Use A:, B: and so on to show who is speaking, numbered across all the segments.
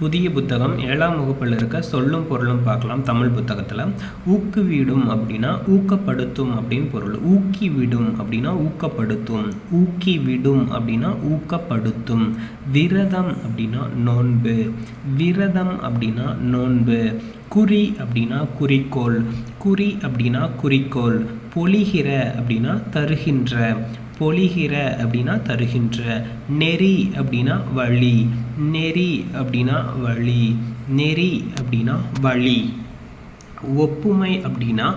A: புதிய புத்தகம் ஏழாம் வகுப்பில் இருக்க சொல்லும் பொருளும் பார்க்கலாம் தமிழ் புத்தகத்தில். ஊக்குவிடும் அப்படின்னா ஊக்கப்படுத்தும் அப்படின்னு பொருள். ஊக்கி விடும் அப்படின்னா ஊக்கப்படுத்தும். ஊக்கி விடும் அப்படின்னா ஊக்கப்படுத்தும். விரதம் அப்படின்னா நோன்பு. விரதம் அப்படின்னா நோன்பு. குறி அப்படின்னா குறிக்கோள். குறி அப்படின்னா குறிக்கோள். பொழிகிற அப்படின்னா தருகின்ற பொழிகிற அப்படின்னா தருகின்ற நெறி அப்படின்னா வழி நெறி அப்படின்னா வழி நெறி அப்படின்னா வழி. ஒப்புமை அப்படின்னா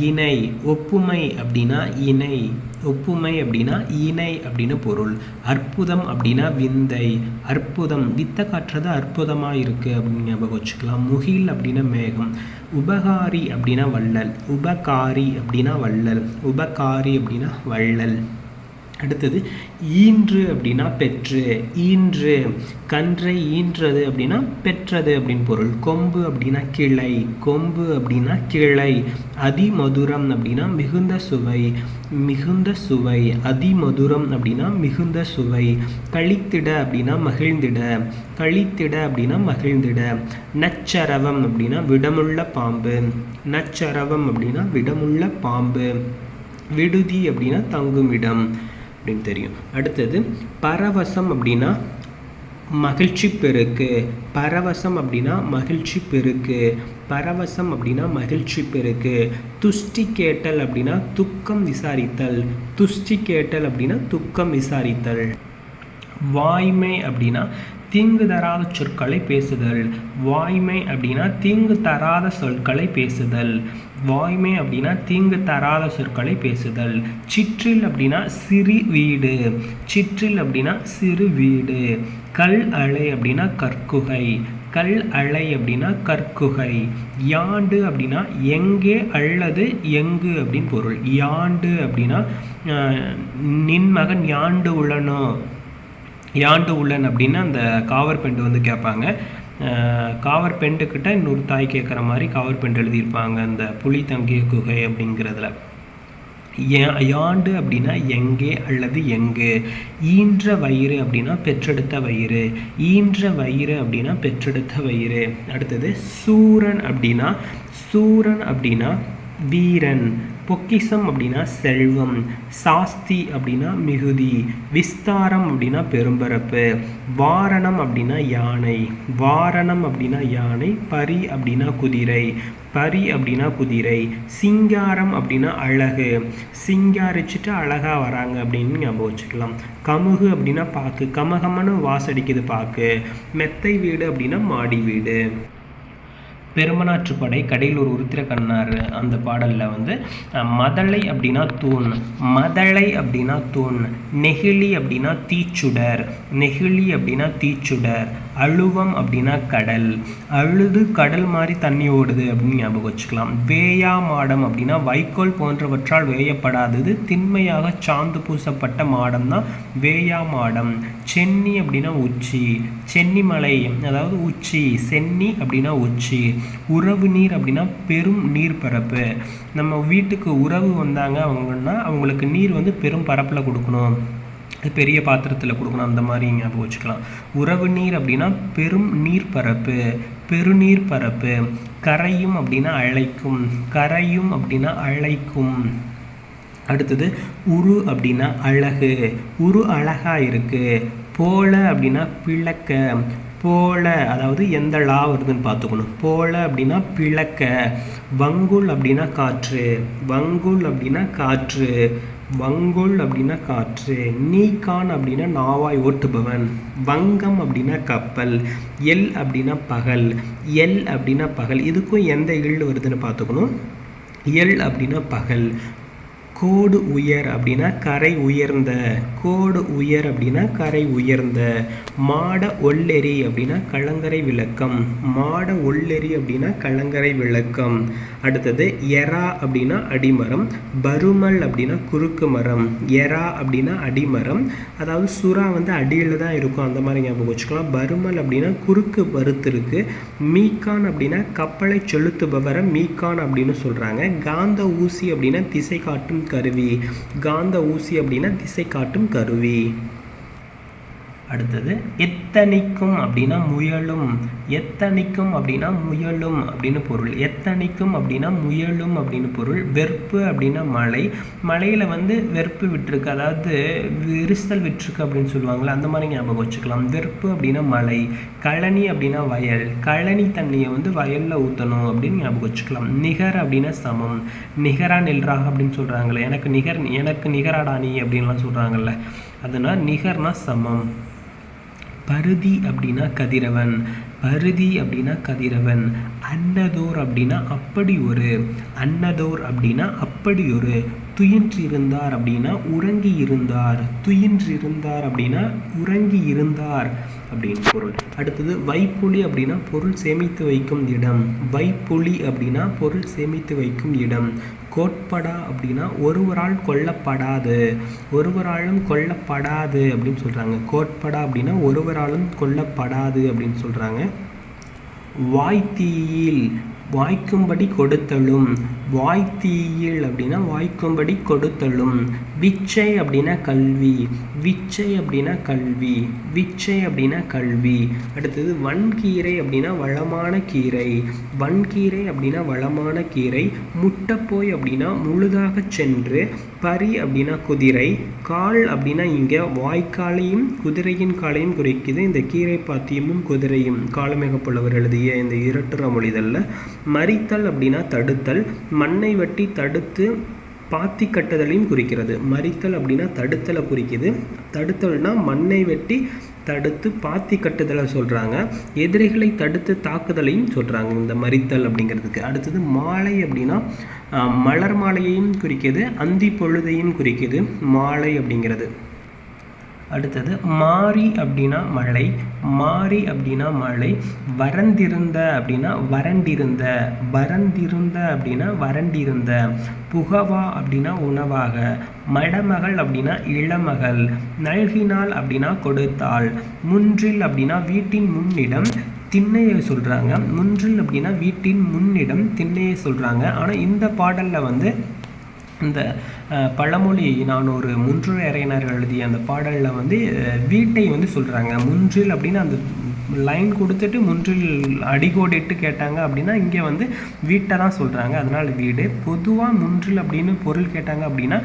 A: இணை. ஒப்புமை அப்படின்னா இணை. ஒப்புமை அப்படின்னா இணை அப்படின்னு பொருள். அற்புதம் அப்படின்னா விந்தை. அற்புதம். வித்த காட்டுறது அற்புதமாக இருக்குது அப்படின்னு ஞாபகம் வச்சுக்கலாம். முகில் அப்படின்னா மேகம். உபகாரி அப்படின்னா வள்ளல். உபகாரி அப்படின்னா வள்ளல். உபகாரி அப்படின்னா வள்ளல். அடுத்தது ஈன்று அப்படின்னா பெற்று ஈன்று கன்றை ஈன்றது அப்படின்னா பெற்றது அப்படின்னு பொருள். கொம்பு அப்படின்னா கிளை கொம்பு அப்படின்னா கிளை அதிமதுரம் அப்படின்னா மிகுந்த சுவை மிகுந்த சுவை அதிமதுரம் அப்படின்னா மிகுந்த சுவை கழித்திட அப்படின்னா மகிழ்ந்திட கழித்திட அப்படின்னா மகிழ்ந்திட நச்சரவம் அப்படின்னா விடமுள்ள பாம்பு நச்சரவம் அப்படின்னா விடமுள்ள பாம்பு விடுதி அப்படின்னா தங்குமிடம் அப்படின்னு தெரியும். அடுத்தது பரவசம் அப்படின்னா மகிழ்ச்சி பெருக்கு. பரவசம் அப்படின்னா மகிழ்ச்சி பெருக்கு. பரவசம் அப்படின்னா மகிழ்ச்சி பெருக்கு. துஷ்டி கேட்டல் அப்படின்னா துக்கம் விசாரித்தல். துஷ்டி கேட்டல் அப்படின்னா துக்கம் விசாரித்தல். வாய்மை அப்படின்னா தீங்கு தராத சொற்களை பேசுதல். வாய்மை அப்படின்னா தீங்கு தராத சொற்களை பேசுதல். வாய்மை அப்படின்னா தீங்கு தராத சொற்களை பேசுதல். சிற்றில் அப்படின்னா சிறு வீடு. சிற்றில் அப்படின்னா சிறு வீடு. கல் அலை அப்படின்னா கற்குகை. கல் அலை அப்படின்னா கற்குகை. யாண்டு அப்படின்னா எங்கே அல்லது எங்கு அப்படின்னு பொருள். யாண்டு அப்படின்னா நின்மகன் நின் மகன் யாண்டு உள்ளனோ? யாண்டு உள்ளன் அப்படின்னு அந்த காவர் பெண்டு வந்து கேட்பாங்க. காவர் பெண்டுக்கிட்ட இன்னொரு தாய் கேட்குற மாதிரி காவர் பெண்டு எழுதியிருப்பாங்க அந்த புலி தங்கிய குகை அப்படிங்கிறதுல. யாண்டு அப்படின்னா எங்கே அல்லது எங்கு? ஈன்ற வயிறு அப்படின்னா பெற்றெடுத்த வயிறு. ஈன்ற வயிறு அப்படின்னா பெற்றெடுத்த வயிறு. அடுத்தது சூரன் அப்படின்னா சூரன் அப்படின்னா வீரன். பொக்கிசம் அப்படின்னா செல்வம். சாஸ்தி அப்படின்னா மிகுதி. விஸ்தாரம் அப்படின்னா பெரும்பரப்பு. வாரணம் அப்படின்னா யானை. வாரணம் அப்படின்னா யானை. பரி அப்படின்னா குதிரை. பரி அப்படின்னா குதிரை. சிங்காரம் அப்படின்னா அழகு. சிங்காரிச்சுட்டு அழகா வராங்க அப்படின்னு ஞாபகம் வச்சுக்கலாம். கமுகு அப்படின்னா பாக்கு. கமகமனு வாசடிக்குது பாக்கு. மெத்தை வீடு அப்படின்னா மாடி வீடு. பெருமனாற்றுப்படை கடையிலூர் உருத்திர கண்ணார் அந்த பாடலில் வந்து மதலை அப்படின்னா தூண் மதலை அப்படின்னா தூண் நெகிழி அப்படின்னா தீச்சுடர் நெகிழி அப்படின்னா தீச்சுடர் அழுவம் அப்படின்னா கடல். அழுது கடல் மாதிரி தண்ணி ஓடுது அப்படின்னு ஞாபகம் வச்சுக்கலாம். வேயா மாடம் அப்படின்னா வைக்கோல் போன்றவற்றால் வேயப்படாதது திண்மையாக சாந்து பூசப்பட்ட மாடம் தான் வேயா மாடம். சென்னி அப்படின்னா உச்சி. சென்னிமலை அதாவது உச்சி. சென்னி அப்படின்னா உச்சி. உறவு நீர் அப்படின்னா பெரும் நீர்ப்பரப்பு. நம்ம வீட்டுக்கு உறவு வந்தாங்க அவங்கன்னா அவங்களுக்கு நீர் வந்து பெரும் பரப்பில் கொடுக்கணும். பெரிய பாத்திரத்தில் கொடுக்கணும் அந்த மாதிரி ஞாபகம் வச்சுக்கலாம். உறவு நீர் அப்படின்னா பெரும் நீர்ப்பரப்பு பெருநீர் பரப்பு கரையும் அப்படின்னா அழைக்கும் கரையும் அப்படின்னா அழைக்கும். அடுத்தது உரு அப்படின்னா அழகு உரு அழகா இருக்கு. போல அப்படின்னா பிளக்க போல அதாவது எந்த லா வருதுன்னு பார்த்துக்கணும். போல அப்படின்னா பிளக்க வங்குல் அப்படின்னா காற்று வங்குல் அப்படின்னா காற்று. வங்கோல் அப்படின்னா காற்று நீக்கான் அப்படின்னா நாவாய் ஓட்டுபவன் வங்கம் அப்படின்னா கப்பல் எல் அப்படின்னா பகல் எல் அப்படின்னா பகல். இதுக்கும் எந்த இல் வருதுன்னு பார்த்துக்கணும்? எல் அப்படின்னா பகல். கோடு உயர் அப்படின்னா கரை உயர்ந்த கோடு உயர் அப்படின்னா கரை உயர்ந்த மாட ஒல்லெறி அப்படின்னா கலங்கரை விளக்கம் மாட ஒல்லெறி அப்படின்னா கலங்கரை விளக்கம். அடுத்தது எரா அப்படின்னா அடிமரம் பருமல் அப்படின்னா குறுக்கு மரம் எரா அப்படின்னா அடிமரம். அதாவது சுறா வந்து அடியில் தான் இருக்கும் அந்த மாதிரி ஞாபகம் வச்சுக்கலாம். பருமல் அப்படின்னா குறுக்கு பருத்து இருக்கு மீக்கான் அப்படின்னா கப்பலை செலுத்துபவரை மீக்கான் அப்படின்னு சொல்கிறாங்க காந்த ஊசி அப்படின்னா திசை காட்டும் கருவி. காந்த ஊசி அப்படின்னா திசை காட்டும் கருவி. அடுத்தது எத்தனைக்கும் அப்படின்னா முயலும். எத்தனைக்கும் அப்படின்னா முயலும் அப்படின்னு பொருள். எத்தனைக்கும் அப்படின்னா முயலும் அப்படின்னு பொருள். வெறுப்பு அப்படின்னா மழை. மழையில் வந்து வெறுப்பு விட்டுருக்கு. அதாவது விரிசல் விட்டுருக்கு அப்படின்னு சொல்லுவாங்களே அந்த மாதிரி ஞாபகம் வச்சுக்கலாம். வெறுப்பு அப்படின்னா மழை. கழனி அப்படின்னா வயல். கழனி தண்ணியை வந்து வயலில் ஊற்றணும் அப்படின்னு ஞாபகம் வச்சுக்கலாம். நிகர் அப்படின்னா சமம். நிகரா நில்றாக அப்படின்னு சொல்கிறாங்களே எனக்கு நிகர் எனக்கு நிகராடா நீ அப்படின்லாம் சொல்கிறாங்கல்ல அதனால் நிகர்னா சமம். பருதி அப்படின்னா கதிரவன். பருதி அப்படின்னா கதிரவன். அன்னதோர் அப்படின்னா அப்படி ஒரு. அன்னதோர் அப்படின்னா அப்படி ஒரு. துயின்றிருந்தார் அப்படின்னா உறங்கி இருந்தார் துயின்றிருந்தார் அப்படின்னா உறங்கி இருந்தார் அப்படின்னு பொருள். அடுத்தது வைப்புலி அப்படின்னா பொருள் சேமித்து வைக்கும் இடம். வைப்புலி அப்படின்னா பொருள் சேமித்து வைக்கும் இடம். கோட்படா அப்படின்னா ஒருவரால் கொல்லப்படாது. ஒருவராலும் கொல்லப்படாது அப்படின்னு சொல்கிறாங்க கோட்படா அப்படின்னா ஒருவராலும் கொல்லப்படாது அப்படின்னு சொல்கிறாங்க வாய்த்தீயில் வாய்க்கும்படி கொடுத்தலும் வாய்த்தீயில் அப்படின்னா வாய்க்கும்படி கொடுத்தலும். விச்சை அப்படின்னா கல்வி. விச்சை அப்படின்னா கல்வி. விச்சை அப்படின்னா கல்வி. அடுத்தது வன்கீரை அப்படின்னா வளமான கீரை. வன்கீரை அப்படின்னா வளமான கீரை. முட்டைப்போய் அப்படின்னா முழுதாக சென்று பரி அப்படின்னா குதிரை. கால் அப்படின்னா இங்கே வாய்க்காலையும் குதிரையின் காலையும் குறிக்குது. இந்த கீரை பாத்தியமும் குதிரையும். காலமேகப்புலவர் எழுதிய இந்த இரட்டுற மொழிதல்ல. மறித்தல் அப்படின்னா தடுத்தல். மண்ணை வெட்டி தடுத்து பாத்தி கட்டுதலையும் குறிக்கிறது. மறித்தல் அப்படின்னா தடுத்தலை குறிக்குது. தடுத்தல்னா மண்ணை வெட்டி தடுத்து பாத்தி கட்டுதலை சொல்கிறாங்க எதிரிகளை தடுத்து தாக்குதலையும் சொல்கிறாங்க இந்த மறித்தல் அப்படிங்கிறதுக்கு. அடுத்தது மாலை அப்படின்னா மலர் மாலையையும் குறிக்கிது. அந்தி பொழுதையும் குறிக்குது. மாலை அப்படிங்கிறது. அடுத்தது மாறி அப்படின்னா மழை மாறி அப்படின்னா மழை வறந்திருந்த அப்படின்னா வறண்டிருந்த வறந்திருந்த அப்படின்னா வறண்டிருந்த புகவா அப்படின்னா உணவாக மடமகள் அப்படின்னா இளமகள் நல்கினாள் அப்படின்னா கொடுத்தாள் முன்றில் அப்படின்னா வீட்டின் முன்னிடம் திண்ணையை சொல்கிறாங்க முன்றில் அப்படின்னா வீட்டின் முன்னிடம் திண்ணையை சொல்கிறாங்க ஆனால் இந்த பாடலில் வந்து இந்த பழமொழி நான் ஒரு முன்று அறையினர் எழுதிய அந்த பாடலில் வந்து வீட்டை வந்து சொல்கிறாங்க முன்றில் அப்படின்னு அந்த லைன் கொடுத்துட்டு முன்றில் அடிகோடிட்டு கேட்டாங்க அப்படின்னா இங்கே வந்து வீட்டை தான் சொல்கிறாங்க அதனால் வீடு. பொதுவாக முன்றில் அப்படின்னு பொருள் கேட்டாங்க அப்படின்னா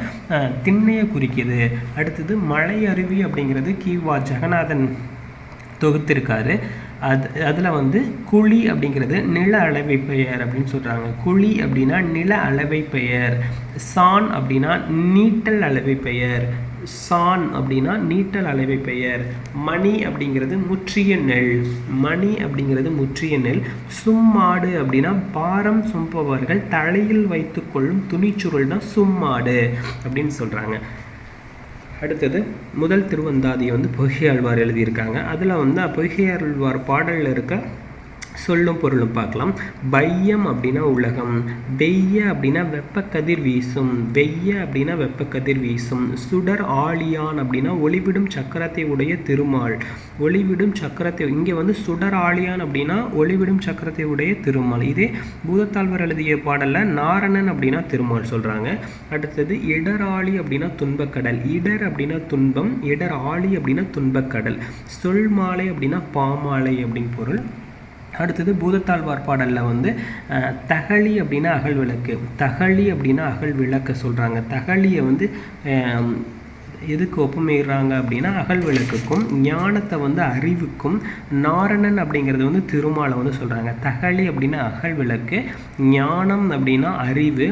A: திண்ணையை குறிக்கிது. அடுத்தது மலை அருவி அப்படிங்கிறது கிவா ஜெகநாதன் தொகுத்திருக்காரு. அது அதில் வந்து குழி அப்படிங்கிறது நில அளவை பெயர் அப்படின்னு சொல்கிறாங்க குழி அப்படின்னா நில அளவை பெயர். சான் அப்படின்னா நீட்டல் அளவை பெயர். சான் அப்படின்னா நீட்டல் அளவை பெயர். மணி அப்படிங்கிறது முற்றிய நெல். மணி அப்படிங்கிறது முற்றிய நெல். சும்மாடு அப்படின்னா பாரம் சும்பவர்கள் தலையில் வைத்துக்கொள்ளும் துணிச்சுருள் தான் சும்மாடு அப்படின்னு சொல்கிறாங்க அடுத்தது முதல் திருவந்தாதியை வந்து பொய்கையாழ்வார் எழுதியிருக்காங்க. அதில் வந்து பொய்கையாழ்வார் பாடலில் இருக்க சொல்லும் பொருளும் பார்க்கலாம். பையம் அப்படின்னா உலகம். வெய்ய அப்படின்னா வெப்பக்கதிர் வீசும். வெய்ய அப்படின்னா வெப்பக்கதிர் வீசும். சுடர் ஆழியான் அப்படின்னா ஒளிவிடும் சக்கரத்தை உடைய திருமால். ஒளிவிடும் சக்கரத்தை இங்கே வந்து சுடர் ஆழியான் அப்படின்னா ஒளிவிடும் சக்கரத்தை உடைய திருமால். இதே பூதத்தாழ்வர் எழுதிய பாடலில் நாரணன் அப்படின்னா திருமால் சொல்கிறாங்க அடுத்தது இடராளி அப்படின்னா துன்பக்கடல். இடர் அப்படின்னா துன்பம் இடர் ஆழி அப்படின்னா துன்பக்கடல். சொல் மாலை அப்படின்னா பாமாலை அப்படின்னு பொருள். அடுத்தது பூதத்தாழ்வார் பாடலில் வந்து தகழி அப்படின்னா அகல் விளக்கு. தகழி அப்படின்னா அகல் விளக்க சொல்கிறாங்க தகழியை வந்து எதுக்கு ஒப்புமைகிறாங்க அப்படின்னா அகல் விளக்குக்கும் ஞானத்தை வந்து அறிவுக்கும் நாரணன் அப்படிங்கிறது வந்து திருமாலை வந்து சொல்கிறாங்க தகழி அப்படின்னா அகல் விளக்கு ஞானம் அப்படின்னா அறிவு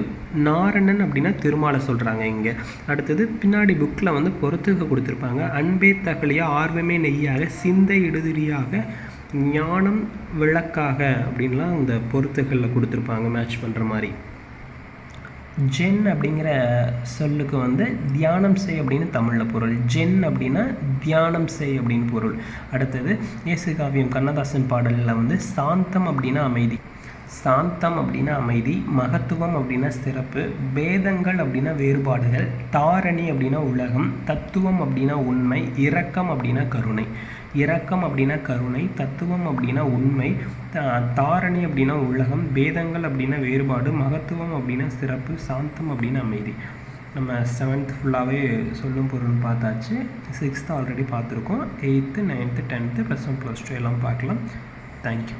A: நாரணன் அப்படின்னா திருமாலை சொல்கிறாங்க இங்கே. அடுத்தது பின்னாடி புக்கில் வந்து பொறுத்துக்க கொடுத்துருப்பாங்க. அன்பே தகழியாக ஆர்வமே நெய்யாக சிந்தை இடுதிரியாக ஞானம் விளக்காக அப்படின்லாம் அந்த பொருத்துகளில் கொடுத்துருப்பாங்க மேட்ச் பண்ணுற மாதிரி. ஜென் அப்படிங்கிற சொல்லுக்கு வந்து தியானம் செய் அப்படின்னு தமிழில் பொருள். ஜென் அப்படின்னா தியானம் செய் அப்படின்னு பொருள். அடுத்தது இயேசு காவியம் கண்ணதாசன் பாடலில் வந்து சாந்தம் அப்படின்னா அமைதி. சாந்தம் அப்படின்னா அமைதி மகத்துவம் அப்படின்னா சிறப்பு பேதங்கள் அப்படின்னா வேறுபாடுகள் தாரணி அப்படின்னா உலகம் தத்துவம் அப்படின்னா உண்மை இரக்கம் அப்படின்னா கருணை. இரக்கம் அப்படின்னா கருணை தத்துவம் அப்படின்னா உண்மை தாரணி அப்படின்னா உலகம் பேதங்கள் அப்படின்னா வேறுபாடு மகத்துவம் அப்படின்னா சிறப்பு சாந்தம் அப்படின்னா அமைதி. நம்ம செவன்த் ஃபுல்லாகவே சொல்லும் பொருள் பார்த்தாச்சு. சிக்ஸ்த்து ஆல்ரெடி பார்த்துருக்கோம். Eighth ninth tenth plus one plus two எல்லாம் பார்க்கலாம். Thank you